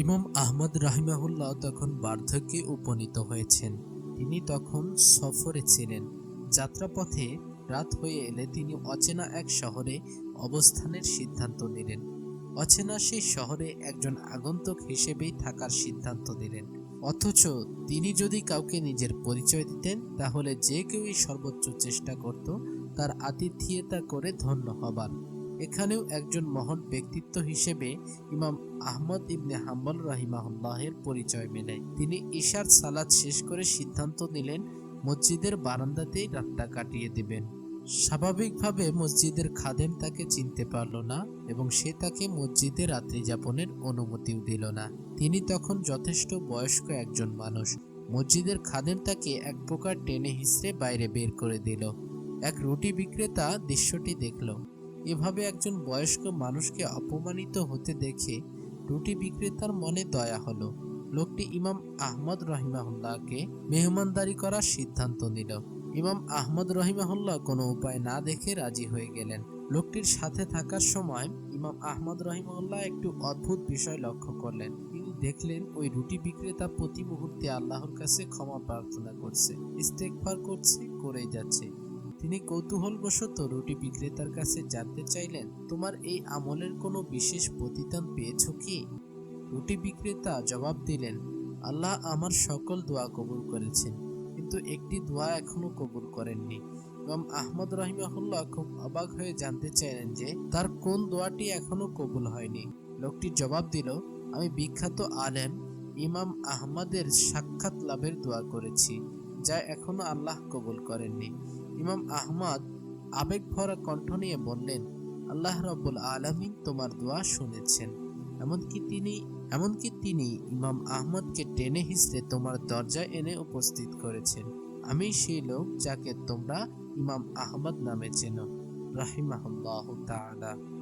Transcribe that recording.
ইমাম আহমদ রাহিমাহুল্লাহ তখন বার্ধক্যে উপনীত হয়েছেন। তিনি তখন সফরে ছিলেন। যাত্রাপথে রাত হয়ে এলে তিনি অচেনা এক শহরে অবস্থানের সিদ্ধান্ত নিলেন। অচেনা সেই শহরে একজন আগন্তুক হিসেবেই থাকার সিদ্ধান্ত নিলেন। অথচ তিনি যদি কাউকে নিজের পরিচয় দিতেন, তাহলে যে কেউই সর্বোচ্চ চেষ্টা করত তার আতিথিয়তা করে ধন্য হবার। এখানেও একজন মহান ব্যক্তিত্ব হিসেবে ইমাম আহমদ ইবনে হাম্বল রাহিমাহুল্লাহের পরিচয় মেলে। তিনি ঈশার সালাদ শেষ করে সিদ্ধান্ত নিলেন, মসজিদের বারান্দাতেই রাতটা কাটিয়ে দিবেন। স্বাভাবিকভাবে মসজিদের খাদেম তাকে চিনতে পারল না এবং সে তাকে মসজিদে রাত্রি যাপনের অনুমতিও দিল না। তিনি তখন যথেষ্ট বয়স্ক একজন মানুষ। মসজিদের খাদেম তাকে এক প্রকার টেনে হিসড়ে বাইরে বের করে দিল। এক রুটি বিক্রেতা দৃশ্যটি দেখল। এভাবে একজন বয়স্ক মানুষকে অপমানিত হতে দেখে রুটি বিক্রেতার মনে দয়া হলো। লোকটি ইমাম আহমদ রহিমাহুল্লাহকে মেহমানদারি করার সিদ্ধান্ত নিল। ইমাম আহমদ রহিমাহুল্লাহ কোনো উপায় না দেখে রাজি হয়ে গেলেন। লোকটির সাথে থাকার সময় ইমাম আহমদ রহিমাহুল্লাহ একটু অদ্ভুত বিষয় লক্ষ্য করলেন। তিনি দেখলেন ওই রুটি বিক্রেতা প্রতি মুহূর্তে আল্লাহর কাছে ক্ষমা প্রার্থনা করছে ইস্তেকফার করছে, করেই যাচ্ছে। তিনি কৌতূহলবশত রুটি বিক্রেতার কাছে জানতে চাইলেন, তোমার এই আমলের কোনো বিশেষ প্রতিদান পেয়েছ কি? রুটি বিক্রেতা জবাব দিলেন, আল্লাহ আমার সকল দোয়া কবুল করেছেন, কিন্তু একটি দোয়া এখনও কবুল করেননি। ইমাম আহমদ রহিমাহুল্লাহ খুব অবাক হয়ে জানতে চাইলেন যে, তার কোন দোয়াটি এখনও কবুল হয়নি? লোকটি জবাব দিল, আমি বিখ্যাত আলেম ইমাম আহমদের সাক্ষাৎ লাভের দোয়া করেছি। যা এখনও আল্লাহ কবুল করেননি। ইমাম আহমদ আবেগ ভরা কণ্ঠ নিয়ে বললেন, আল্লাহ রব্বুল আলমিন তোমার দোয়া শুনেছেন। এমনকি তিনি এমনকি তিনি ইমাম আহমদকে টেনে হিসড়ে তোমার দরজায় এনে উপস্থিত করেছেন। আমি সেই লোক যাকে তোমরা ইমাম আহমদ নামে চেনো। রাহিমাহুল্লাহ তাআলা।